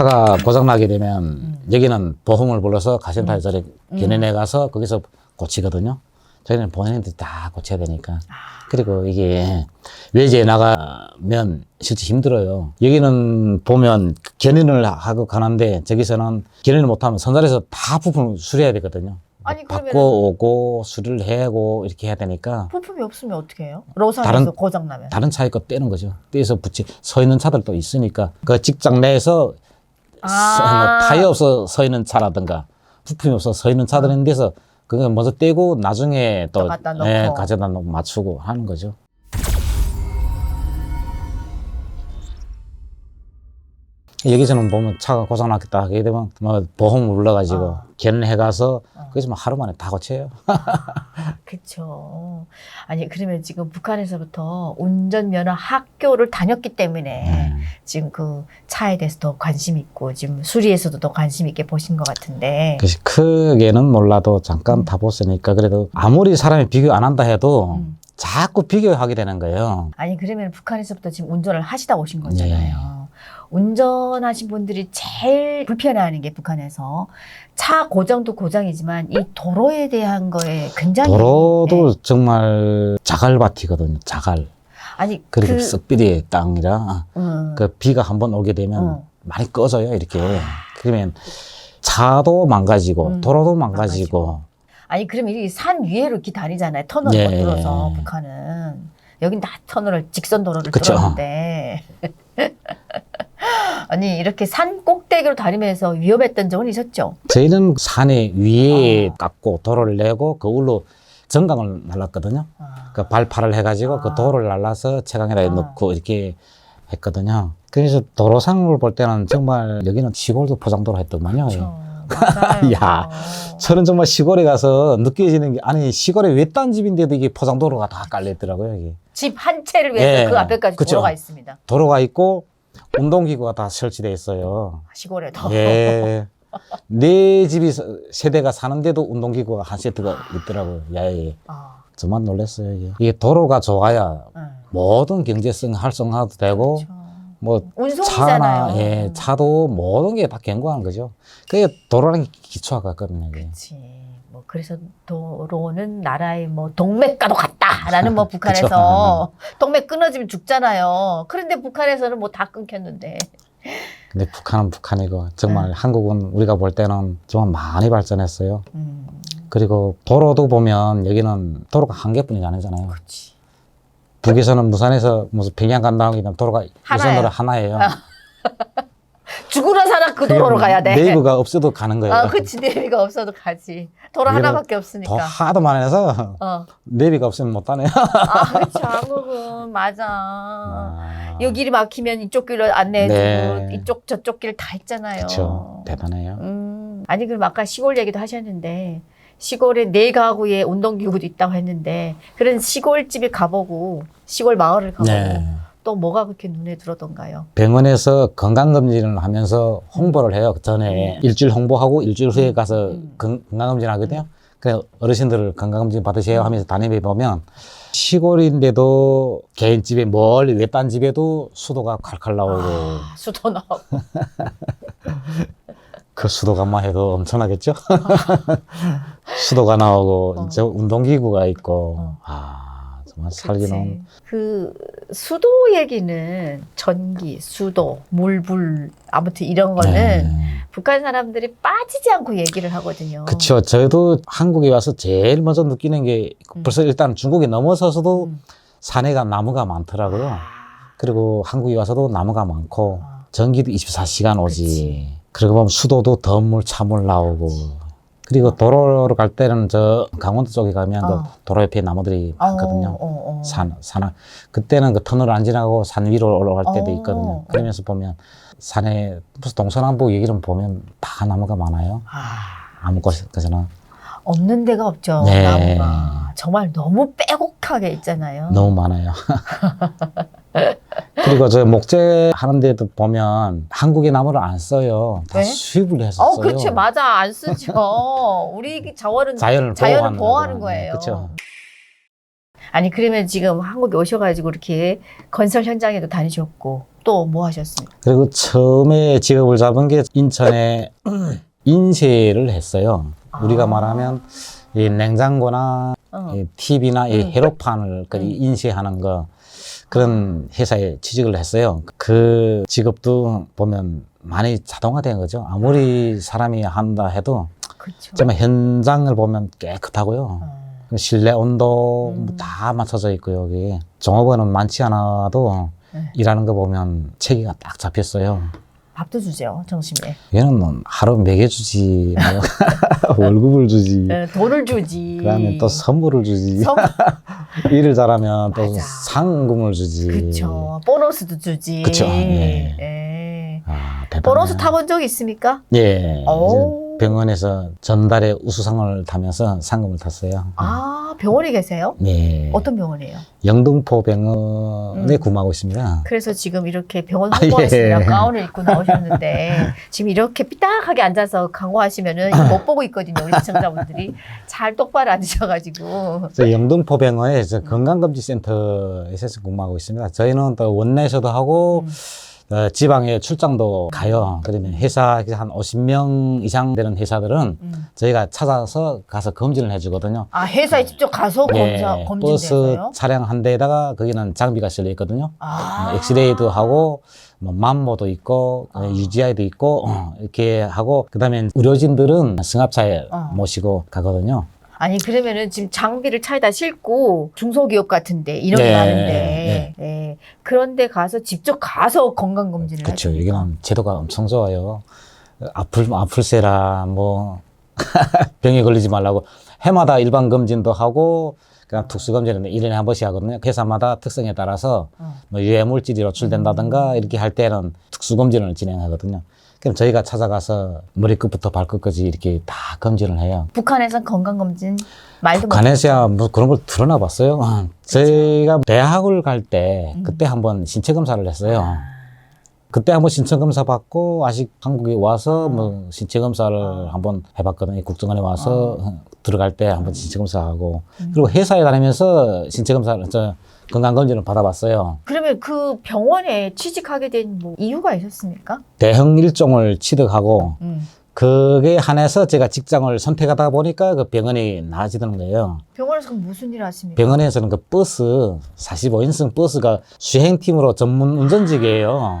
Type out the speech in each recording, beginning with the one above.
차가 고장나게 되면 음. 여기는 보험을 불러서 가센터에 저리 견인해 가서 거기서 고치거든요. 저희는 본인들이 다 고쳐야 되니까. 아. 그리고 이게 외지에 나가면 실제 힘들어요. 여기는 보면 견인을 하고 가는데 저기서는 견인을 못하면 선달에서 다 부품을 수리해야 되거든요. 아니, 그러면은- 바꿔오고 수리를 해고 이렇게 해야 되니까 부품이 없으면 어떻게 해요? 로상에서 다른- 고장 나면. 다른 차에 거 떼는 거죠. 떼서 붙이 서 있는 차들도 있으니까 그 직장 내에서 아. 서- 뭐 타이어 없어 서 있는 차라든가 부품이 없어 서 있는 차들 있는 데서 그거 먼저 떼고 나중에 또 또 갖다 놓고. 예, 가져다 놓고 맞추고 하는 거죠. 여기서는 보면 차가 고장났겠다 하게 되면 뭐 보험 불러가지고 어. 견해 가서 어. 그래서 뭐 하루 만에 다 고쳐요. 그쵸. 아니, 그러면 지금 북한에서부터 운전면허 학교를 다녔기 때문에 음. 지금 그 차에 대해서 더 관심 있고 지금 수리에서도 더 관심 있게 보신 것 같은데. 그래서 크게는 몰라도 잠깐 다 봤으니까 그래도 아무리 사람이 비교 안 한다 해도 음. 자꾸 비교하게 되는 거예요. 아니 그러면 북한에서부터 지금 운전을 하시다 오신 네. 거잖아요. 운전하신 분들이 제일 불편해하는 게 북한에서 차 고장도 고장이지만 이 도로에 대한 거에 굉장히 도로도 네. 정말 자갈밭이거든요. 자갈. 아니 그리고 그 썩비리의 땅이라 음, 그 비가 한번 오게 되면 어. 많이 꺼져요. 이렇게. 그러면 차도 망가지고 음, 도로도 망가지고 아니 그러면 이산 위에로 이렇게 다니잖아요. 터널 예. 만들어서 북한은 여긴 다 터널을 직선 도로를 그쵸. 들었는데 아니 이렇게 산 꼭대기로 다니면서 위험했던 적은 있었죠. 저희는 산에 위에 어. 깎고 도로를 내고 그 울로 정강을 날랐거든요. 아. 그 발파를 해가지고 아. 그 도로를 날라서 채광에다 아. 넣고 이렇게 했거든요. 그래서 도로상을 볼 때는 정말 여기는 시골도 포장도로 했더만요. 그렇죠. 맞아요. 야. 저는 정말 시골에 가서 느껴지는 게 아니 시골에 외딴 집인데도 이게 포장도로가 다 깔려 있더라고요. 이게 집 한 채를 위해서 예. 그 앞에까지 그쵸. 도로가 있습니다. 도로가 있고 운동기구가 다 설치돼 있어요. 시골에도. 예. 내 집이 서- 세대가 사는데도 운동기구가 한 세트가 있더라고요. 야외에. 아, 정말 놀랐어요. 이게. 이게 도로가 좋아야 응. 모든 경제성 활성화도 되고 그렇죠. 뭐 운송이잖아요. 차나 예, 차도 모든 게다 견고한 거죠. 그게 도로라는 게 기초가 같거든요. 이게. 그렇지. 뭐 그래서 도로는 나라의 뭐 동맥과도 같다 라는 뭐 북한에서 동맥 끊어지면 죽잖아요. 그런데 북한에서는 뭐 다 끊겼는데. 근데 북한은 북한이고 정말 네. 한국은 우리가 볼 때는 정말 많이 발전했어요. 음, 그리고 도로도 보면 여기는 도로가 한 개뿐이 아니잖아요. 그렇지. 북에서는 무산에서 무슨 평양 간다고 하면 도로가 하나예요. 우선으로 하나예요. 죽으나 살아 그 도로로 가야 돼. 네이버가 없어도 가는 거예요. 아, 그치. 내비가 없어도 가지. 도로 하나밖에 더 없으니까. 하도 많아서 어. 네이버가 없으면 못 다네요. 아, 그렇죠. 한국은 맞아. 아, 여기를 막히면 이쪽 길로 안내해주고 네. 이쪽 저쪽 길 다 있잖아요. 그렇죠. 대단해요. 음, 아니 그럼 아까 시골 얘기도 하셨는데 시골에 네 가구에 운동기구도 있다고 했는데 그런 시골집에 가보고 시골 마을을 가보고 네. 또 뭐가 그렇게 눈에 들어던가요? 병원에서 건강검진을 하면서 홍보를 해요. 그 전에 일주일 홍보하고 일주일 후에 가서 음. 건- 건강검진 하거든요. 그래서 어르신들 건강검진 받으세요 하면서 다니며 보면 시골인데도 개인 집에 멀리 외딴 집에도 수도가 칼칼 나오고 아, 수도 나오고 그 수도가만 해도 엄청나겠죠? 수도가 나오고 어. 저 운동기구가 있고 어. 아 정말 살기는 그치. 그 수도 얘기는 전기, 수도, 물 불 아무튼 이런 거는 네. 북한 사람들이 빠지지 않고 얘기를 하거든요. 그쵸. 저도 한국에 와서 제일 먼저 느끼는 게 음. 벌써 일단 중국에 넘어서서도 음. 산에가 나무가 많더라고요. 아, 그리고 한국에 와서도 나무가 많고 어. 전기도 24시간 오지. 그치. 그리고 보면 수도도 덤물 차물 나오고. 그 리고 도로로 갈 때는 저 강원도 쪽에 가면 어. 그 도로 옆에 나무들이 많거든요. 어, 어, 어. 산, 산, 그때는 그 터널 안 지나고 산 위로 올라갈 때도 어. 있거든요. 그러면서 보면 산에 무슨 동서남북 얘기를 보면 다 나무가 많아요. 아, 아무 곳에나 없는 데가 없죠. 네. 나무가 정말 너무 빼곡하게 있잖아요. 너무 많아요. 그리고 저 목재 하는 데도 보면 한국의 나무를 안 써요. 다 왜? 수입을 해서 어, 써요. 그렇지, 맞아, 안 쓰죠. 우리 자원은 자연을, 자연을 보호하는, 보호하는 거예요. 그렇죠. 아니 그러면 지금 한국에 오셔가지고 이렇게 건설 현장에도 다니셨고 또 뭐 하셨습니까? 그리고 처음에 직업을 잡은 게 인천에 인쇄를 했어요. 아. 우리가 말하면 이 냉장고나 어. 이 TV나 이 음. 회로판을 그 음. 인쇄하는 거 그런 회사에 취직을 했어요. 그 직업도 보면 많이 자동화된 거죠. 아무리 사람이 한다 해도 그렇죠. 정말 현장을 보면 깨끗하고요. 어. 실내 온도 음. 뭐다 맞춰져 있고 여기 종업원은 많지 않아도 네. 일하는 거 보면 체계가 딱 잡혔어요. 밥도 주죠 점심에. 얘는 뭐 하루 먹여주지 뭐 월급을 주지 네, 돈을 주지. 그다음에 또 선물을 주지 선- 일을 잘하면 또 맞아. 상금을 주지 그쵸. 보너스도 주지. 그쵸, 예. 예. 아. 보너스 타본 적 있습니까? 예 오. 이제 병원에서 전달에 우수상을 타면서 상금을 탔어요 아, 병원에 계세요? 예 어떤 병원이에요? 영등포 병원에 음. 근무하고 있습니다 그래서 지금 이렇게 병원 아, 홍보하시느라 예. 가운을 입고 나오셨는데 지금 이렇게 삐딱하게 앉아서 광고하시면은 이거 못 보고 있거든요 우리 시청자분들이 잘 똑바로 앉으셔가지고 저 영등포 병원에 저 건강검진센터에서 근무하고 있습니다. 저희는 또 원내에서도 하고 음. 어, 지방에 출장도 가요. 그러면 회사 한 50명 이상 되는 회사들은 음. 저희가 찾아서 가서 검진을 해주거든요. 아 회사에 직접 가서 검사 예, 버스 검진돼서요? 차량 한 대에다가 거기는 장비가 실려 있거든요. 아. 뭐 엑스레이도 하고 뭐 맘모도 있고 아. UGI도 있고 어, 이렇게 하고 그다음에 의료진들은 승합차에 어. 모시고 가거든요. 아니 그러면은 지금 장비를 차에다 싣고 중소기업 같은데 인원이 네, 많은데 예. 그런데 가서 직접 가서 건강 검진을 그렇죠. 하십니까? 여기는 제도가 엄청 좋아요. 아플 아플세라 뭐 병에 걸리지 말라고 해마다 일반 검진도 하고 그냥 특수 검진은 1년에 한 번씩 하거든요. 회사마다 특성에 따라서 어. 뭐 유해 물질이 노출된다든가 이렇게 할 때는 특수 검진을 진행하거든요. 그럼 저희가 찾아가서 머리끝부터 발끝까지 이렇게 다 검진을 해요. 북한에선 건강 검진 말도 못. 간에서야 뭐 그런 걸 드러나 봤어요. 저희가 대학을 갈때 음. 그때 한번 신체 검사를 했어요. 아. 그때 한번 신체 검사 받고 아직 한국에 와서 어. 뭐 신체 검사를 어. 한번 해봤거든요. 국정원에 와서 들어갈 때 한번 신체 검사하고 음. 그리고 회사에 다니면서 신체 검사를 저 건강 검진을 받아봤어요. 그러면 그 병원에 취직하게 된 뭐 이유가 있었습니까? 대형 일종을 취득하고 음. 그게 한해서 제가 직장을 선택하다 보니까 그 병원이 나아지는 거예요. 병원에서 그럼 무슨 일을 하십니까? 병원에서는 그 버스 45인승 버스가 수행팀으로 전문 운전직이에요.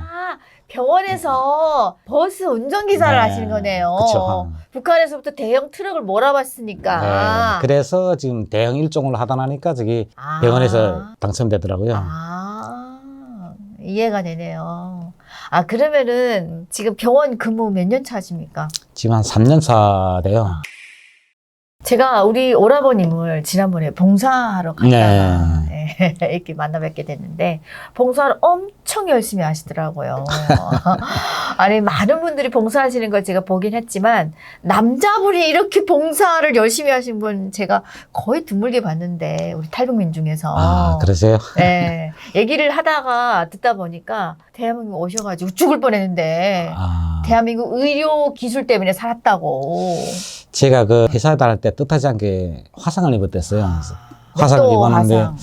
아, 병원에서 버스 운전기사를 네, 하시는 거네요. 그쵸. 북한에서부터 대형 트럭을 몰아봤으니까. 네. 그래서 지금 대형 일종을 하다 나니까 저기 아. 병원에서 당첨되더라고요. 아, 이해가 되네요. 아, 그러면은 지금 병원 근무 몇 년 차십니까? 지금 한 3년 차 돼요. 제가 우리 오라버님을 지난번에 봉사하러 갔다가 예, 이렇게 만나 뵙게 됐는데 봉사를 엄청 열심히 하시더라고요. 아니 많은 분들이 봉사하시는 걸 제가 보긴 했지만 남자분이 이렇게 봉사를 열심히 하신 분 제가 거의 드물게 봤는데 우리 탈북민 중에서 아, 그러세요? 네, 얘기를 하다가 듣다 보니까 대한민국 오셔가지고 죽을 뻔했는데 아, 대한민국 의료 기술 때문에 살았다고. 제가 그 회사에 다닐 때 뜻하지 않게 화상을 입었댔어요. 그래서 화상을 또 입었는데 화상.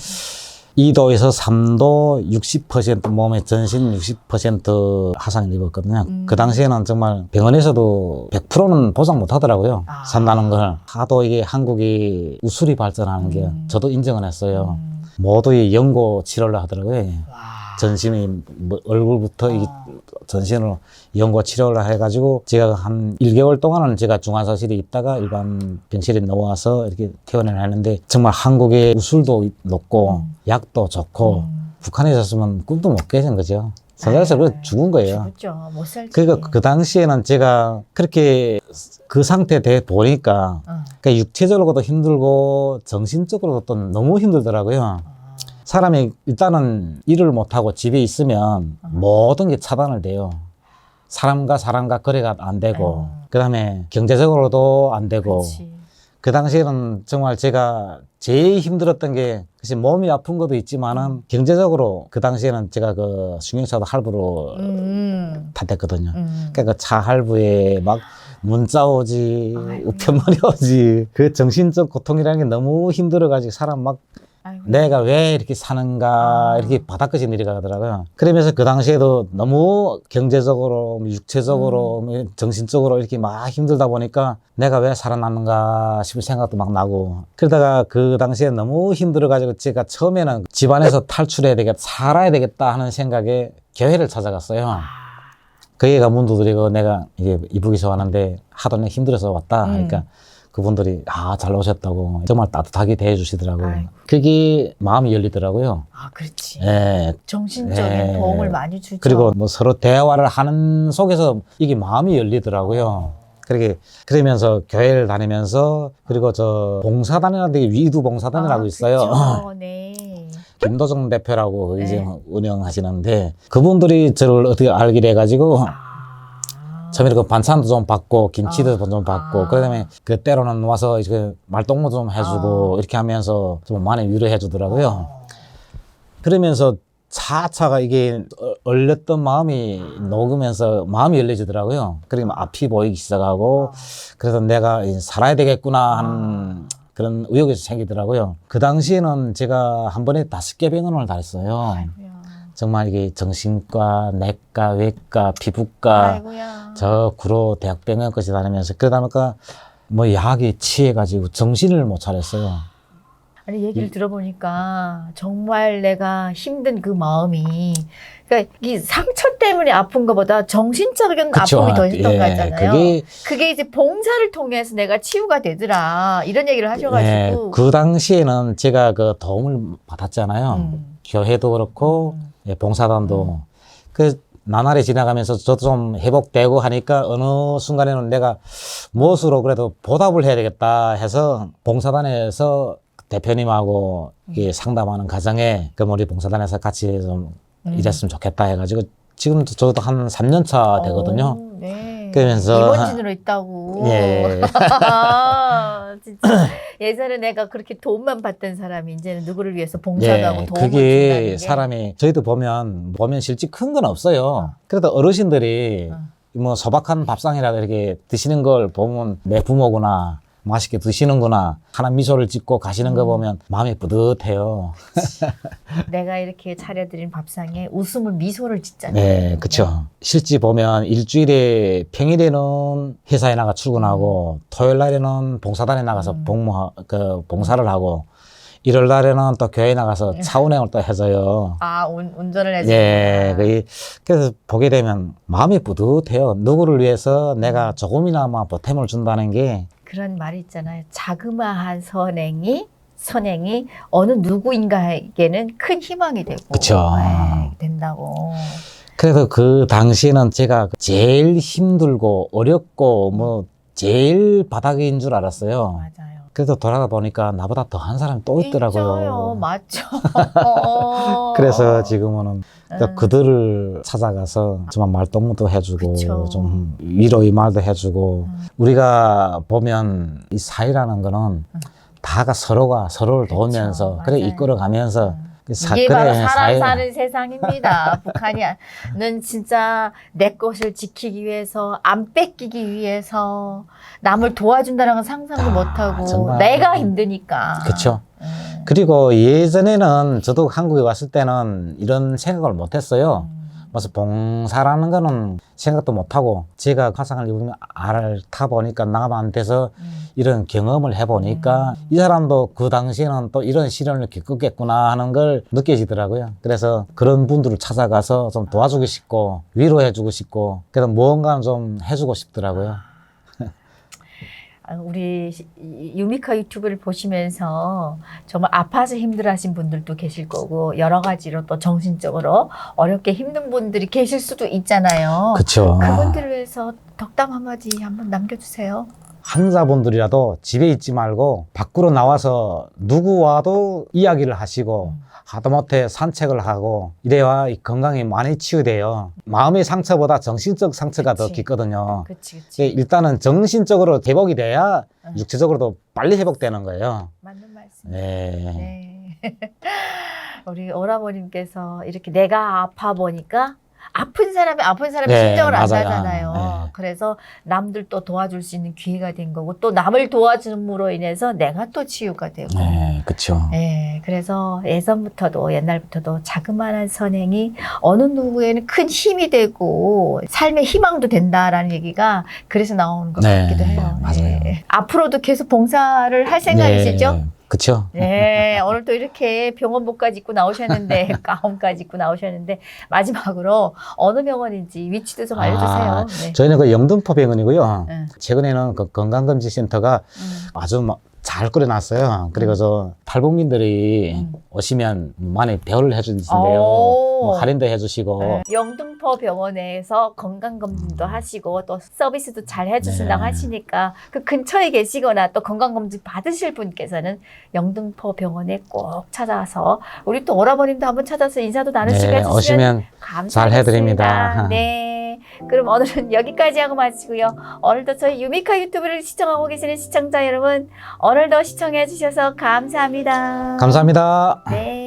2도에서 3도 60% 몸의 전신 60% 화상을 입었거든요. 음. 그 당시에는 정말 병원에서도 100%는 보장 못 하더라고요. 아. 산다는 걸. 하도 이게 한국이 우수리 발전하는 게 음. 저도 인정을 했어요. 음. 모두 이 연고 치료를 하더라고요. 와. 전신이 뭐 얼굴부터 이 아. 전신으로 연고 치료를 해가지고 제가 한 1개월 동안은 제가 중환자실에 있다가 일반 병실에 넘어와서 이렇게 퇴원을 했는데 정말 한국의 우술도 높고 음. 약도 좋고 음. 북한에 있었으면 꿈도 못 깨진 거죠. 선자에서 네. 그 죽은 거예요. 죽었죠. 못 살지. 그러니까 그 당시에는 제가 그렇게 그 상태 돼 보니까 어. 그러니까 육체적으로도 힘들고 정신적으로도 또 너무 힘들더라고요. 아. 사람이 일단은 일을 못하고 집에 있으면 어. 모든 게 차단을 돼요. 사람과 사람과 거래가 안 되고, 어. 그 다음에 경제적으로도 안 되고, 그렇지. 그 당시에는 정말 제가 제일 힘들었던 게, 사실 몸이 아픈 것도 있지만은, 경제적으로 그 당시에는 제가 그 승용차도 할부로 음. 탔댔거든요. 음. 그러니까 그 차 할부에 막 문자 오지. 우편물이 오지, 그 정신적 고통이라는 게 너무 힘들어가지고 사람 막 아이고. 내가 왜 이렇게 사는가 아. 이렇게 바닥까지 내려가더라고요. 그러면서 그 당시에도 너무 경제적으로, 뭐 육체적으로, 음. 뭐 정신적으로 이렇게 막 힘들다 보니까 내가 왜 살아남는가 싶은 생각도 막 나고 그러다가 그 당시에 너무 힘들어가지고 제가 처음에는 집안에서 탈출해야 되겠다, 살아야 되겠다 하는 생각에 교회를 찾아갔어요. 아. 그 애가 문 두드리고 내가 이게 이북에서 왔는데 하도 힘들어서 왔다 음. 하니까 그분들이 아 잘 오셨다고 정말 따뜻하게 대해주시더라고요. 아이고. 그게 마음이 열리더라고요. 아, 그렇지. 예. 정신적인 네. 도움을 많이 주죠. 그리고 뭐 서로 대화를 하는 속에서 이게 마음이 열리더라고요. 그렇게 그러면서 교회를 다니면서 그리고 저 봉사단이라는 데 위두 봉사단이라고 아, 있어요. 그쵸. 네. 김도정 대표라고 이제 네. 운영하시는데 그분들이 저를 어떻게 알게 돼가지고 아. 처음에 그 반찬도 좀 받고 김치도 아. 좀 받고 아. 그다음에 그 때로는 와서 이제 말동무 좀 해주고 아. 이렇게 하면서 좀 많이 위로해 주더라고요. 어. 그러면서 차차가 이게 어- 얼렸던 마음이 녹으면서 마음이 열려지더라고요. 그리고 막 앞이 보이기 시작하고 그래서 내가 살아야 되겠구나 하는 그런 의욕이 생기더라고요. 그 당시에는 제가 한 번에 다섯 개 병원을 다녔어요. 정말 이게 정신과, 내과, 외과, 피부과, 아이고야. 저 구로 대학병원까지 다니면서 그러다 보니까 뭐 약에 취해가지고 정신을 못 차렸어요. 아니 얘기를 들어보니까 정말 내가 힘든 그 마음이 그러니까 이 상처 때문에 아픈 것보다 정신적인 그쵸. 아픔이 더 있었던 예, 거잖아요. 그게 그게 이제 봉사를 통해서 내가 치유가 되더라 이런 얘기를 예, 하셔가지고 그 당시에는 제가 그 도움을 받았잖아요. 음. 교회도 그렇고 음. 예, 봉사단도 그 나날이 지나가면서 저도 좀 회복되고 하니까 어느 순간에는 내가 무엇으로 그래도 보답을 해야 되겠다 해서 봉사단에서 대표님하고 이게 상담하는 과정에 그 우리 봉사단에서 같이 좀 음. 일했으면 좋겠다 해가지고 지금 저도 한 3년 차 되거든요. 오, 네. 그러면서 입원진으로 있다고. 예. 진짜 예전에 내가 그렇게 도움만 받던 사람이 이제는 누구를 위해서 봉사도 하고 예, 도움을 준다는 그게 게 사람이 저희도 보면 보면 실제 큰 건 없어요. 그래도 어르신들이 어. 뭐 소박한 밥상이라도 이렇게 드시는 걸 보면 내 부모구나 맛있게 드시는구나 하는 미소를 짓고 가시는 음. 거 보면 마음이 뿌듯해요. 내가 이렇게 차려드린 밥상에 웃음을 미소를 짓잖아요. 네, 그렇죠. 실제 보면 일주일에 평일에는 회사에 나가 출근하고 토요일 날에는 봉사단에 나가서 음. 복무 그 봉사를 하고 일요일 날에는 또 교회 나가서 차 운행을 또 해줘요. 아 운, 운전을 해서. 예, 그 그래서 보게 되면 마음이 뿌듯해요. 누구를 위해서 내가 조금이나마 보탬을 준다는 게 그런 말이 있잖아요. 자그마한 선행이 선행이 어느 누구인가에게는 큰 희망이 되고 그쵸. 예, 된다고. 그래서 그 당시에는 제가 제일 힘들고 어렵고 뭐 제일 바닥인 줄 알았어요. 맞아요. 그래서 돌아가 보니까 나보다 더한 사람이 또 있더라고요. 있어요. 맞죠. 그래서 지금은 또 음. 그들을 찾아가서 정말 말동무도 해주고 그쵸. 좀 위로의 말도 해주고 음. 우리가 보면 이 사회라는 거는 다가 서로가 서로를. 도우면서 그래 맞아요. 이끌어가면서 음. 그 사- 이게 바로 그래, 사람 사회- 사는 세상입니다. 북한이는 진짜 내 것을 지키기 위해서 안 뺏기기 위해서 남을 도와준다는 건 상상도 아, 못하고 정말. 내가 힘드니까. 그쵸. 음. 그리고 예전에는 저도 한국에 왔을 때는 이런 생각을 못했어요. 음. 그래서 봉사라는 거는 생각도 못하고 제가 화상을 입으면 앓다 보니까 나가면 안 돼서 음. 이런 경험을 해보니까 음. 이 사람도 그 당시에는 또 이런 시련을 겪었겠구나 하는 걸 느껴지더라고요. 그래서 그런 분들을 찾아가서 좀 도와주고 싶고 위로해주고 싶고 그래서 무언가는 좀 해주고 싶더라고요. 아, 우리 유미카 유튜브를 보시면서 정말 아파서 힘들어하신 분들도 계실 거고 여러 가지로 또 정신적으로 어렵게 힘든 분들이 계실 수도 있잖아요. 그렇죠. 그분들을 위해서 덕담 한마디 한번 남겨주세요. 환자분들이라도 집에 있지 말고 밖으로 나와서 누구와도 이야기를 하시고 음. 하다못해 산책을 하고 이래야 이 건강이 많이 치유돼요. 마음의 상처보다 정신적 상처가 더 그치. 깊거든요. 그치 그치. 예, 일단은 정신적으로 회복이 돼야 응. 육체적으로도 빨리 회복되는 거예요. 맞는 말씀. 네. 네. 우리 오라버님께서 이렇게 내가 아파 보니까 아픈 사람이 아픈 사람의 네, 심정을 맞아요. 안다잖아요. 네. 그래서 남들 또 도와줄 수 있는 기회가 된 거고 또 남을 도와줌으로 인해서 내가 또 치유가 되고. 네, 그렇죠. 네, 그래서 예전부터도 옛날부터도 자그마한 선행이 어느 누구에는 큰 힘이 되고 삶의 희망도 된다라는 얘기가 그래서 나오는 것 네, 같기도 해요. 맞아요. 네. 앞으로도 계속 봉사를 할 생각이시죠? 그렇죠. 네, 오늘 또 이렇게 병원복까지 입고 나오셨는데, 가운까지 입고 나오셨는데, 마지막으로 어느 병원인지 위치도 좀 알려주세요. 아, 네. 저희는 그 영등포 병원이고요. 응, 최근에는 그 건강검진센터가 응. 아주 막 잘 꾸려놨어요. 그리고 저 탈북민들이 음. 오시면 많이 배우를 해주신대요. 오. 뭐 할인도 해주시고. 네. 영등포 병원에서 건강검진도 하시고 또 서비스도 잘 해주신다고 네. 하시니까 그 근처에 계시거나 또 건강검진 받으실 분께서는 영등포 병원에 꼭 찾아서 우리 또 오라버님도 한번 찾아서 인사도 나누시고 네, 해주시면 오시면 감사하겠습니다. 잘 해드립니다. 네. 그럼 오늘은 여기까지 하고 마치고요. 오늘도 저희 유미카 유튜브를 시청하고 계시는 시청자 여러분, 오늘도 시청해 주셔서 감사합니다. 감사합니다. 네.